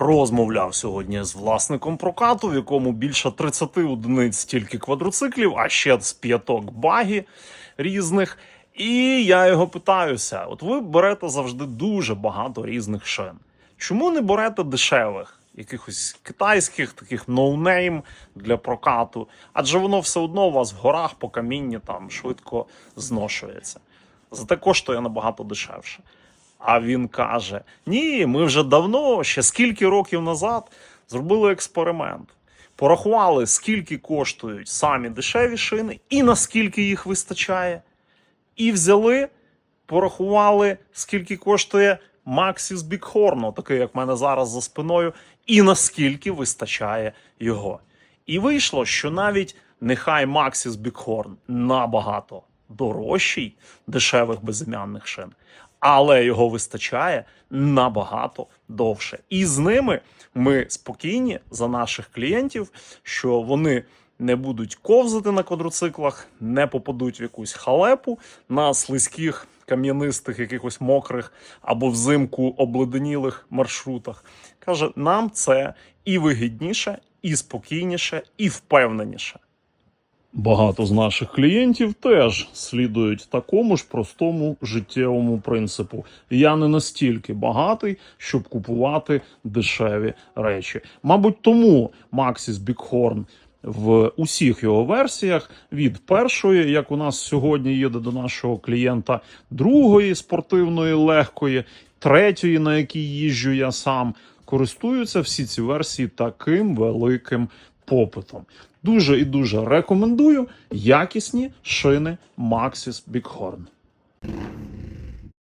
Розмовляв сьогодні з власником прокату, в якому більше 30 одиниць тільки квадроциклів, а ще з п'яток багі різних. І я його питаюся: от ви берете завжди дуже багато різних шин. Чому не берете дешевих, якихось китайських, таких ноунейм для прокату? Адже воно все одно у вас в горах по камінні там швидко зношується. Зате коштує набагато дешевше. А він каже: Ні, ми вже давно, ще скільки років назад, зробили експеримент. Порахували, скільки коштують самі дешеві шини і наскільки їх вистачає. І взяли, порахували, скільки коштує Maxis Bighorn, такий, як в мене зараз за спиною, і наскільки вистачає його. І вийшло, що навіть нехай Maxis Bighorn набагато дорожчий дешевих безім'янних шин, але його вистачає набагато довше. І з ними ми спокійні за наших клієнтів, що вони не будуть ковзати на квадроциклах, не попадуть в якусь халепу на слизьких, кам'янистих, якихось мокрих або взимку обледенілих маршрутах. Каже, нам це і вигідніше, і спокійніше, і впевненіше. Багато з наших клієнтів теж слідують такому ж простому життєвому принципу. Я не настільки багатий, щоб купувати дешеві речі. Мабуть, тому Maxis Bighorn в усіх його версіях від першої, як у нас сьогодні їде до нашого клієнта, другої спортивної легкої, третьої, на якій їжджу я сам, користуються всі ці версії таким великим попитом. Дуже і дуже рекомендую якісні шини Maxis Bighorn.